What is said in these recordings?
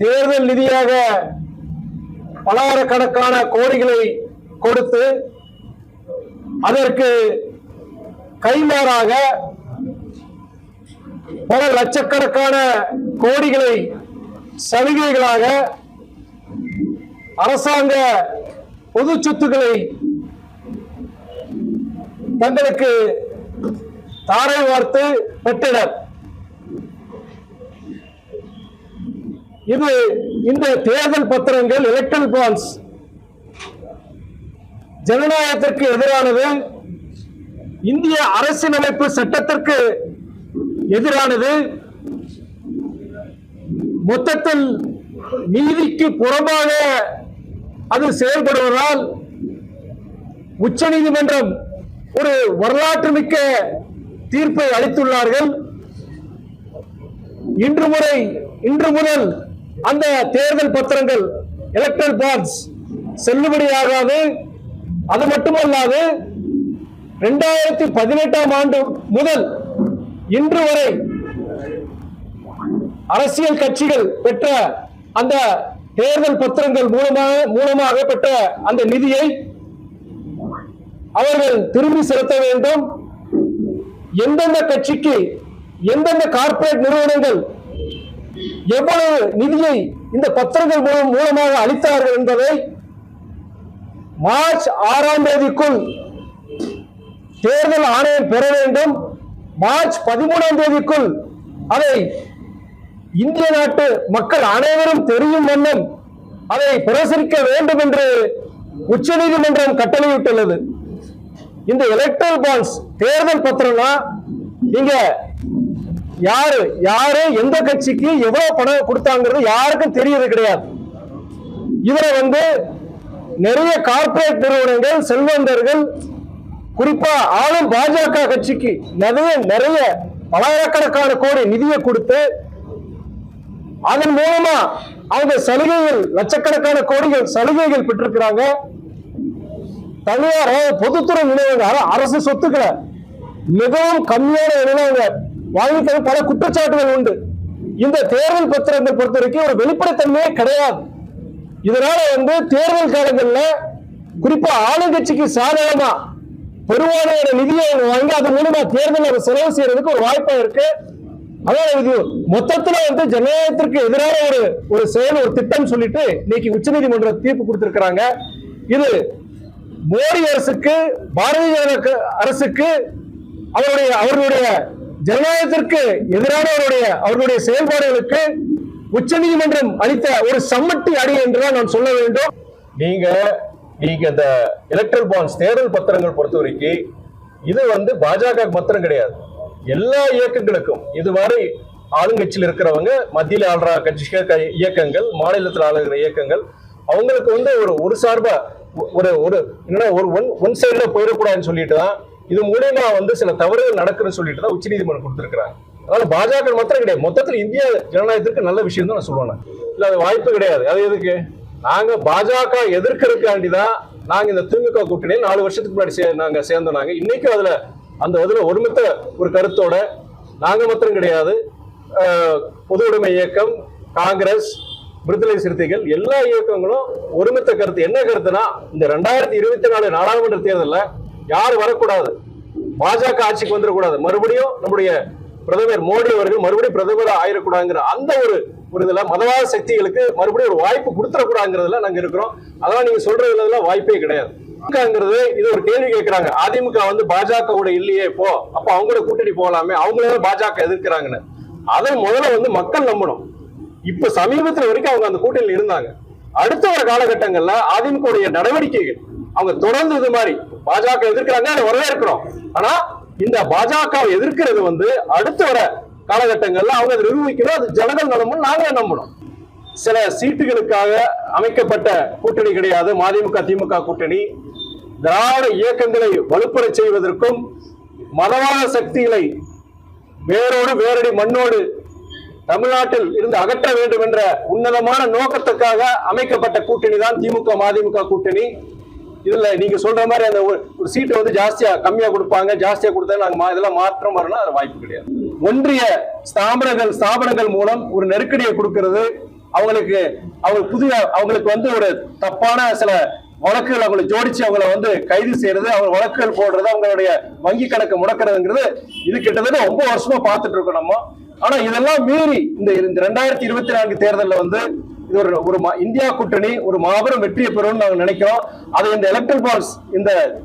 தேர்தல் நிதியாக பலாயிரக்கணக்கான கோடிகளை கொடுத்து அதற்கு கைமாறாக பல லட்சக்கணக்கான கோடிகளை சலுகைகளாக அரசாங்க பொது சொத்துக்களை தங்களுக்கு தாரை வார்த்து பெற்றனர். இது இந்த தேர்தல் பத்திரங்கள் எலக்ட்ரல் பாண்ட்ஸ் ஜனநாயகத்திற்கு எதிரானது இந்திய அரசியலமைப்பு சட்டத்திற்கு எதிரானது மொத்தத்தில் நீதிக்கு புறம்பாக அது செயல்படுவதால் உச்சநீதிமன்றம் ஒரு வரலாற்று மிக்க தீர்ப்பை அளித்துள்ளார்கள். இன்று முறை இன்று முதல் அந்த தேர்தல் பத்திரங்கள் எலக்ட்ரல் பாண்ட்ஸ் செல்லுபடியாகாது. அது மட்டுமல்லாது இரண்டாயிரத்தி பதினெட்டாம் ஆண்டு முதல் இன்று வரை அரசியல் கட்சிகள் பெற்ற அந்த தேர்தல் பத்திரங்கள் மூலமாக மூலமாக பெற்ற அந்த நிதியை அவர்கள் திரும்பி செலுத்த வேண்டும். எந்தெந்த கட்சிக்கு எந்தெந்த கார்ப்பரேட் நிறுவனங்கள் எவ்வளவு நிதியை இந்த பத்திரங்கள் மூலம் மூலமாக அளித்தார்கள் என்பதை மார்ச் ஆறாம் தேதிக்குள் தேர்தல் ஆணையம் பெற வேண்டும். மார்ச் பதிமூணாம் தேதிக்குள் அதை இந்திய நாட்டு மக்கள் அனைவரும் தெரியும் வண்ணம் அதை பிரசரிக்க வேண்டும் என்று உச்சநீதிமன்றம் கட்டளையிட்டுள்ளது. இந்த எலக்ட்ரல் பாண்ட்ஸ் தேர்தல் பத்திரம்னா நீங்க யாரு யாரு எந்த கட்சிக்கு எவ்வளவு பணம் கொடுத்தாங்கிறது யாருக்கும் தெரியறது கிடையாது. இதுல வந்து நிறைய கார்ப்பரேட் நிறுவனங்கள் செல்வந்தர்கள் குறிப்பா ஆளும் பாஜக கட்சிக்கு நிறைய நிறைய பலாயிரக்கணக்கான கோடி நிதியை கொடுத்து அதன் மூலமா அவங்க சலுகைகள் லட்சக்கணக்கான கோடிகள் சலுகைகள் பெற்றிருக்கிறாங்க. தனியார் பொதுத்துறை நிலையங்கள் அரசு சொத்துக்களை மிகவும் கம்மியான விலையில அவங்க வாங்கிக்கிறது பல குற்றச்சாட்டுகள் உண்டு. இந்த தேர்தல் பத்திரங்கள் பொறுத்த வரைக்கும் ஒரு வெளிப்படைத்தன்மையே கிடையாது. இதனால வந்து தேர்தல் காலங்களில் குறிப்பா ஆளுங்கட்சிக்கு சாதகமா பெருவாரியான நிதியை வாங்கி அது மூலமா தேர்தல் அவர் செலவு செய்யறதுக்கு ஒரு வாய்ப்பா இருக்கு. அதான் இது மொத்தத்துல வந்து ஜனநாயகத்திற்கு எதிரான ஒரு ஒரு செயல் ஒரு திட்டம் சொல்லிட்டு இன்னைக்கு உச்சநீதிமன்ற தீர்ப்பு கொடுத்திருக்கிறாங்க. இது மோடி அரசுக்கு பாரதிய ஜனதா அரசுக்கு அவருடைய அவர்களுடைய ஜனநாயகத்திற்கு எதிரான அவருடைய அவர்களுடைய செயல்பாடுகளுக்கு உச்சநீதிமன்றம் அளித்த ஒரு சம்மட்டி அடி என்றுதான் நான் சொல்ல வேண்டும். நீங்க நீங்க இந்த எலக்ட்ரல் பாண்ட்ஸ் தேர்தல் பத்திரங்கள் பொறுத்த வரைக்கும் இது வந்து பாஜக பத்திரம் கிடையாது. எல்லா இயக்கங்களுக்கும் இதுவரை ஆளுங்கட்சியில் இருக்கிறவங்க மத்தியில் ஆளுற கட்சி க- இயக்கங்கள் மாநிலத்தில் ஆளுகிற இயக்கங்கள் அவங்களுக்கு வந்து ஒரு ஒரு சார்பா ஒரு ஒரு என்னன்னா ஒரு ஒன் ஒன் சைடில் போயிடக்கூடாதுன்னு சொல்லிட்டு தான் இது மூலியமா வந்து சில தவறுகள் நடக்குதுன்னு சொல்லிட்டு தான் உச்சநீதிமன்றம் கொடுத்திருக்கிறாங்க. அதனால பாஜக மாத்திரம் கிடையாது. மொத்தத்தில் இந்திய ஜனநாயகத்திற்கு நல்ல விஷயம் தான் நான் சொல்லுவேன் இல்லை அது வாய்ப்பு கிடையாது. அது எதுக்கு? நாங்க பாஜக எதிர்க்கிறதுக்காண்டி தான் நாங்க இந்த திமுக கூட்டணி நாலு வருஷத்துக்கு முன்னாடி சே- நாங்க சேர்ந்தோம் நாங்க. இன்னைக்கும் அதுல அந்த இதுல ஒருமித்த ஒரு கருத்தோட நாங்க மாத்திரம் கிடையாது. பொது உடைமை இயக்கம் காங்கிரஸ் விடுதலை சிறுத்தைகள் எல்லா இயக்கங்களும் ஒருமித்த கருத்து. என்ன கருத்துனா இந்த ரெண்டாயிரத்தி இருபத்தி நாலு நாடாளுமன்ற தேர்தலில் யார் வரக்கூடாது. பாஜக ஆட்சிக்கு வந்துடக்கூடாது. மறுபடியும் நம்முடைய பிரதமர் மோடி அவர்கள் மறுபடியும் பிரதமர் ஆயிடக்கூடாதுங்கிற அந்த ஒரு ஒரு இதுல மதவாத சக்திகளுக்கு மறுபடியும் ஒரு வாய்ப்பு கொடுத்துடக்கூடாதுங்கிறதுல நாங்க இருக்கிறோம். அதெல்லாம் நீங்க சொல்றதுல வாய்ப்பே கிடையாது. திமுகங்கிறது இது ஒரு கேள்வி கேட்கிறாங்க. அதிமுக வந்து பாஜக கூட இல்லையே போ. அப்ப அவங்களோட கூட்டணி போகலாமே. அவங்களே பாஜக எதிர்க்கிறாங்கன்னு. அதை முதல்ல வந்து மக்கள் நம்பணும். இப்ப சமீபத்துல வரைக்கும் அவங்க அந்த கூட்டணியில் இருந்தாங்க. அடுத்த வர காலகட்டங்கள்ல அதிமுக நடவடிக்கைகள் அவங்க தொடர்ந்து இது மாதிரி பாஜக எதிர்க்கிறாங்க அதை வரவேற்கிறோம். ஆனா இந்த பாஜக எதிர்க்கிறது வந்து அடுத்து வர காலகட்டங்கள்ல அவங்க அதை நிரூபிக்கணும் அது ஜனங்கள் நம்பணும் நாங்களே நம்பணும். சில சீட்டுகளுக்காக அமைக்கப்பட்ட கூட்டணி கிடையாது. மதிமுக திமுக கூட்டணி. திராவிட இயக்கங்களை வலுப்பெறச் செய்வதற்கும் மதவாத சக்திகளை வேரோடு வேரடி மண்ணோடு தமிழ்நாட்டில் இருந்து அகற்ற வேண்டும் என்ற உன்னதமான நோக்கத்துக்காக அமைக்கப்பட்ட கூட்டணி தான் திமுக மதிமுக கூட்டணி. இதுல நீங்க சொல்ற மாதிரி அந்த ஒரு சீட்டை வந்து ஜாஸ்தியா கம்மியா கொடுப்பாங்க ஜாஸ்தியா கொடுத்தா நாங்க மா- இதெல்லாம் மாற்றம் வரணும் அது வாய்ப்பு கிடையாது. ஒன்றிய ஸ்தாபனங்கள் ஸ்தாபனங்கள் மூலம் ஒரு நெருக்கடியை கொடுக்கறது அவங்களுக்கு அவங்க புதிய அவங்களுக்கு வந்து ஒரு தப்பான சில வழக்குகள் அவங்களை ஜோடிச்சு அவங்கள வந்து கைது செய்யறது அவங்க வழக்குகள் போடுறது அவங்களுடைய வங்கி கணக்கு முடக்கிறதுங்கிறது இது கிட்டத்தட்ட ரொம்ப வருஷமா பார்த்துட்டு இருக்கோம் நம்ம. ஆனா இதெல்லாம் மீறி இந்த இந்த ரெண்டாயிரத்தி இருபத்தி நான்கு தேர்தலில் வந்து இது ஒரு ஒரு மா- இந்தியா கூட்டணி ஒரு மாபெரும் வெற்றியை பெறும்னு நாங்கள் நினைக்கிறோம். அதை இந்த எலக்ட்ரல் பால்ஸ் இந்த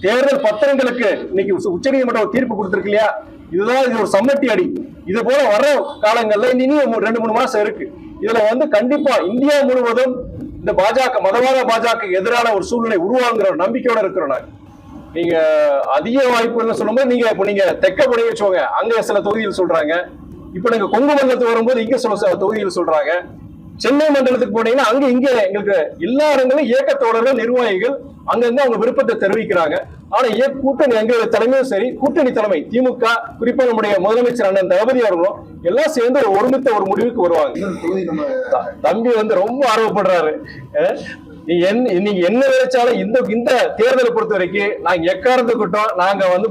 தேர்தல் பத்திரங்களுக்கு இன்னைக்கு உச்ச- உச்சநீதிமன்றம் தீர்ப்பு கொடுத்துருக்கு இல்லையா? இதுதான் இது ஒரு சம்மட்டி அடி. இது போல வர காலங்கள்ல இன்னும் ரெண்டு மூணு மாசம் இருக்கு. இதுல வந்து கண்டிப்பா இந்தியா முழுவதும் இந்த பாஜக மதவாத பாஜக எதிரான ஒரு சூழ்நிலை உருவாங்குற நம்பிக்கையோட இருக்கிறோம் நாங்க. நீங்க அதிக வாய்ப்புன்னு சொல்லும்போது நீங்க இப்ப நீங்க தெக்க படி வச்சுக்கோங்க. அங்க சில தொகுதியில் சொல்றாங்க. இப்ப நீங்க கொங்கு மண்டலத்துக்கு வரும்போது இங்க சில தொகுதியில் சொல்றாங்க. சென்னை மண்டலத்துக்கு போனீங்கன்னா அங்க இங்க எங்களுக்கு எல்லா இடங்களும் இயக்க தோழர்கள் நிர்வாகிகள் அங்கங்க அவங்க விருப்பத்தை தெரிவிக்கிறாங்க. ஆனா இயக்க கூட்டணி எங்க தலைமையும் சரி கூட்டணி தலைமை திமுக குறிப்பா நம்முடைய முதலமைச்சர் அண்ணன் தளபதி அவர்களும் எல்லாம் சேர்ந்து ஒரு ஒருமித்த ஒரு முடிவுக்கு வருவாங்க. தம்பி வந்து ரொம்ப ஆர்வப்படுறாரு. நீ என்ன நீங்க என்ன நினைச்சாலும் இந்த இந்த தேர்தலை பொறுத்த வரைக்கும் நாங்க எக்காரணத்துக்கிட்டோம் நாங்க வந்து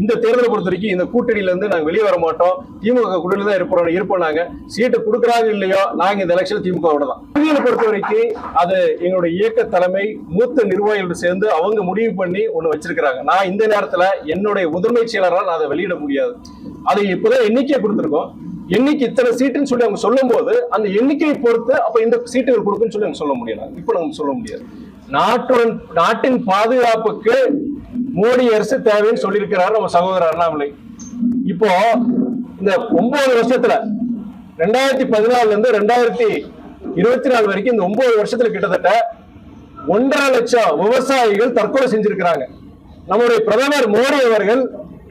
இந்த தேர்தலை பொறுத்த வரைக்கும் இந்த கூட்டணியில இருந்து நாங்க வெளியே வர மாட்டோம். திமுக கூட்டணியில தான் இருப்போம் இருப்போம் நாங்க. சீட்டு கொடுக்குறாங்க இல்லையோ நாங்க இந்த எலெக்ஷன் திமுக தான் தொகுதிகளை பொறுத்த வரைக்கும் அது எங்களுடைய இயக்க தலைமை மூத்த நிர்வாகிகள் சேர்ந்து அவங்க முடிவு பண்ணி ஒண்ணு வச்சிருக்கிறாங்க. நான் இந்த நேரத்துல என்னுடைய முதன்மை செயலரால் நான் அதை வெளியிட முடியாது. அது இப்பதான் எண்ணிக்கையை கொடுத்துருக்கோம். எண்ணிக்கை இத்தனை சீட்டுன்னு சொல்லி அவங்க சொல்லும் போது அந்த எண்ணிக்கையை பொறுத்து அப்ப இந்த சீட்டுகள் கொடுக்குன்னு சொல்லி அவங்க சொல்ல முடியல. இப்ப நம்ம சொல்ல முடியாது. நாட்டுடன் நாட்டின் பாதுகாப்புக்கு மோடி அரசு தேவைன்னு சொல்லியிருக்கிறார் நம்ம சகோதரர் அண்ணாமலை. இப்போ இந்த ஒன்பது வருஷத்துல ரெண்டாயிரத்தி பதினாலுல இருந்து ரெண்டாயிரத்தி இருபத்தி நாலு வரைக்கும் இந்த ஒன்பது வருஷத்துல கிட்டத்தட்ட ஒன்றரை லட்சம் விவசாயிகள் தற்கொலை செஞ்சிருக்கிறாங்க. நம்முடைய பிரதமர் மோடி அவர்கள்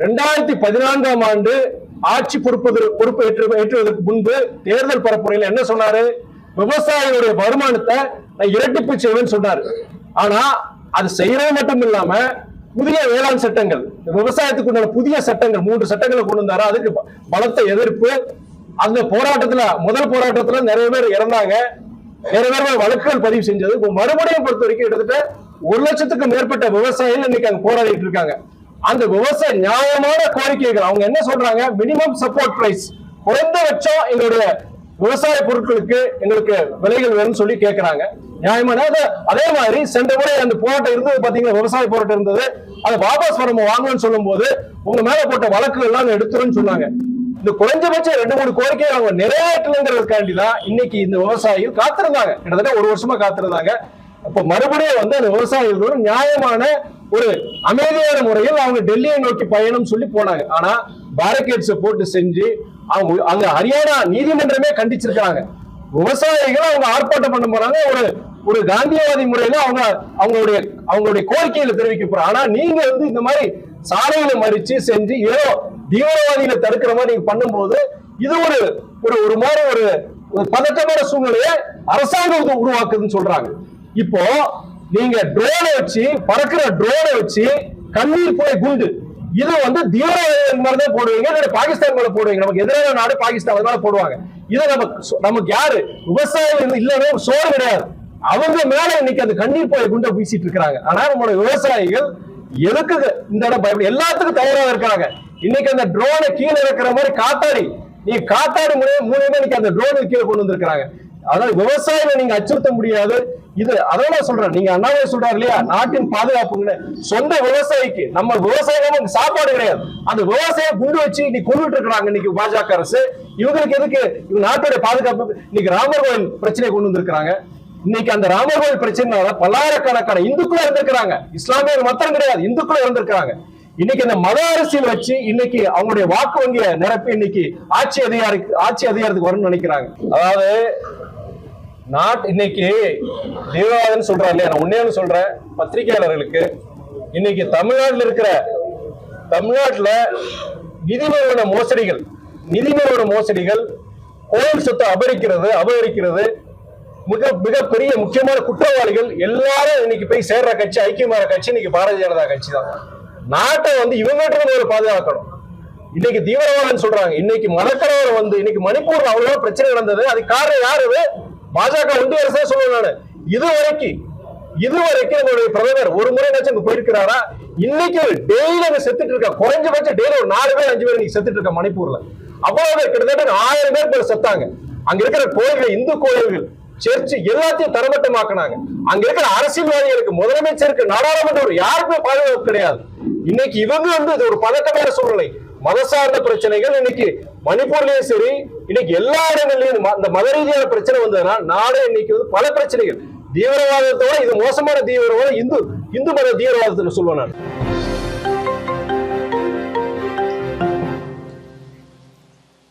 ரெண்டாயிரத்தி பதினான்காம் ஆண்டு ஆட்சி பொறுப்பது பொறுப்பு ஏற்று ஏற்றுவதற்கு முன்பு தேர்தல் பரப்புரையில் என்ன சொன்னாரு? விவசாயிகளுடைய வருமானத்தை நான் இரட்டிப்பு செய்வேன்னு சொன்னாரு. ஆனா அது செய்யறது மட்டும் இல்லாம புதிய வேளாண் சட்டங்கள் இந்த விவசாயத்துக்கு உண்டான புதிய சட்டங்கள் மூன்று சட்டங்களை கொண்டு வந்தாரு. அதுக்கு பலத்த எதிர்ப்பு. அந்த போராட்டத்துல முதல் போராட்டத்துல நிறைய பேர் இறந்தாங்க. நிறைய பேர் வழக்குகள் பதிவு செஞ்சது. மறுபடியும் பொறுத்த வரைக்கும் கிட்டத்தட்ட ஒரு லட்சத்துக்கு மேற்பட்ட விவசாயிகள் இன்னைக்கு அங்க போராடிட்டு இருக்காங்க. அந்த விவசாய நியாயமான கோரிக்கைகள். அவங்க என்ன சொல்றாங்க? மினிமம் சப்போர்ட் பிரைஸ் குறைந்தபட்சம் எங்களுடைய விவசாய பொருட்களுக்கு எங்களுக்கு விலைகள் வேணும்னு சொல்லி கேட்கிறாங்க நியாயமான அதே. மாதிரி சென்ற முறை அந்த போராட்டம் இருந்தது பாத்தீங்கன்னா விவசாய போராட்டம் இருந்தது. அதை வாபஸ் வர வாங்கணும்னு சொல்லும் போது உங்க மேல போட்ட வழக்குகள் எல்லாம் எடுத்துருன்னு சொன்னாங்க. இந்த குறைஞ்சபட்சம் ரெண்டு மூணு கோரிக்கையை அவங்க நிறைவேற்றலைங்கிறதுக்காண்டி தான் இன்னைக்கு இந்த விவசாயிகள் காத்திருந்தாங்க. கிட்டத்தட்ட ஒரு வருஷமா காத்திருந்தாங்க. அப்ப மறுபடியும் வந்து அந்த விவசாயிகள் நியாயமான ஒரு அமைதியான முறையில் அவங்க டெல்லியை நோக்கி பயணம் சொல்லி போனாங்க. ஆனா பேரிகேட்ஸ் போட்டு செஞ்சு அவங்க அங்க ஹரியானா நீதிமன்றமே கண்டிச்சிருக்காங்க விவசாயிகள் அவங்க ஆர்ப்பாட்டம் பண்ண போறாங்க. ஒரு ஒரு காந்தியவாதி முறையில அவங்க அவங்களுடைய அவங்களுடைய கோரிக்கையில தெரிவிக்க போறாங்க. ஆனா நீங்க வந்து இந்த மாதிரி சாலையில மறிச்சு செஞ்சு ஏதோ தீவிரவாதிகளை தடுக்கிற மாதிரி நீங்க பண்ணும்போது இது ஒரு ஒரு ஒரு மாதிரி ஒரு ஒரு பதட்டமான சூழ்நிலையை அரசாங்கம் உருவாக்குதுன்னு சொல்றாங்க. இப்போ நீங்க ட்ரோனை வச்சு பறக்கிற ட்ரோனை வச்சு கண்ணீர் போய் குண்டு. இது வந்து தீவிரவாதிகள் மாதிரி தான் போடுவீங்க இல்ல பாகிஸ்தான் மேல போடுவீங்க. நமக்கு எதிரான நாடு பாகிஸ்தான் அதனால போடுவாங்க. இது நமக்கு நமக்கு யாரு? விவசாயிகள் இல்லவே சோறு கிடையாது. அவங்க மேல இன்னைக்கு அந்த கண்ணீர் போய் குண்டை வீசிட்டு இருக்கிறாங்க. ஆனா நம்மளோட விவசாயிகள் எதுக்கு இந்த இடம் பயப்பட எல்லாத்துக்கும் தயாராக இருக்காங்க. இன்னைக்கு அந்த ட்ரோனை கீழே இருக்கிற மாதிரி காத்தாடி. நீ காத்தாடி மூலியம் மூலியமா இன்னைக்கு அந்த ட்ரோனை கீழே கொண்டு வந்திருக்கிறாங்க. அதாவது விவசாயிகளை நீங்க அச்சுறுத்த முடியாது. இது அதான் நான் சொல்றேன். நீங்க அண்ணாவே சொல்றாரு இல்லையா? நாட்டின் பாதுகாப்புன்னு. சொந்த விவசாயிக்கு நம்ம விவசாயம் சாப்பாடு கிடையாது. அந்த விவசாய குண்டு வச்சு இன்னைக்கு கொண்டுட்டு இருக்கிறாங்க இன்னைக்கு பாஜக அரசு. இவங்களுக்கு எதுக்கு? இவங்க நாட்டுடைய பாதுகாப்பு இன்னைக்கு ராமர் கோயில் பிரச்சனையை கொண்டு வந்திருக்கிறாங்க. இன்னைக்கு அந்த ராமர் கோயில் பிரச்சனைனால பல்லாயிரக்கணக்கான இந்துக்களும் இருந்திருக்கிறாங்க இஸ்லாமியர் மாத்திரம் கிடையாது. இந்துக்களும் இருந்திருக்கிறாங்க இன்னைக்கு இந்த மத அரசியல் வச்சு இன்னைக்கு அவங்களுடைய வாக்கு வங்கிய நிரப்பி இன்னைக்கு ஆட்சி அதிகாரி ஆட்சி அதிகாரத்துக்கு வரும்னு நினைக்கிறாங்க. அதாவது நாட் இன்னைக்கு தீவிரவாதம் சொல்றாரு இல்லையா? நான் உண்மையான சொல்றேன். பத்திரிகையாளர்களுக்கு இன்னைக்கு தமிழ்நாட்டில் இருக்கிற தமிழ்நாட்டில் நிதி நிறுவன மோசடிகள் நிதி நிறுவன மோசடிகள் கோயில் சொத்தை அபகரிக்கிறது அபகரிக்கிறது மிக மிகப்பெரிய முக்கியமான குற்றவாளிகள் எல்லாரும் இன்னைக்கு போய் சேர்ற கட்சி ஐக்கியமான கட்சி இன்னைக்கு பாரதிய ஜனதா கட்சி தான். நாட்டை வந்து இவங்ககிட்ட ஒரு பாதுகாக்கணும். இன்னைக்கு தீவிரவாதம் சொல்றாங்க. இன்னைக்கு மதக்கலவரம் வந்து இன்னைக்கு மணிப்பூர்ல அவ்வளவு பிரச்சனை நடந்தது. அதுக்கு காரணம் யாரு பாஜக ஒன்றிய அரசே சொல்லுவேன் நானு. இது வரைக்கும் இதுவரைக்கும் நம்மளுடைய பிரதமர் ஒரு முறை அங்க போயிருக்கிறாரா? இன்னைக்கு டெய்லி அங்க செத்துட்டு இருக்கா குறைஞ்சபட்சம் டெய்லி ஒரு நாலு பேர் அஞ்சு பேர் இன்னைக்கு செத்துட்டு இருக்க மணிப்பூர்ல. அவ்வளவு கிட்டத்தட்ட ஆயிரம் பேர் பேர் செத்தாங்க. அங்க இருக்கிற கோயில்கள் இந்து கோயில்கள் சர்ச்சு எல்லாத்தையும் தரமட்டமாக்குனாங்க அங்க இருக்கிற அரசியல்வாதிகளுக்கு முதலமைச்சருக்கு நாடாளுமன்றம் யாருக்குமே பாதுகாப்பு கிடையாது. இன்னைக்கு இவங்க வந்து இது ஒரு பதட்டமான சூழ்நிலை. மத சார்ந்த பிரச்சனைகள் இன்னைக்கு மணிப்பூர்லயும் சரி இன்னைக்கு எல்லா இடங்கள்லயும் ம- இந்த மத ரீதியான பிரச்சனை வந்ததுன்னா நாடு இன்னைக்கு வந்து பல பிரச்சனைகள். தீவிரவாதத்தோட இது மோசமான தீவிரவாதம் இந்து இந்து மத தீவிரவாதத்துல சொல்லுவேன் நான்.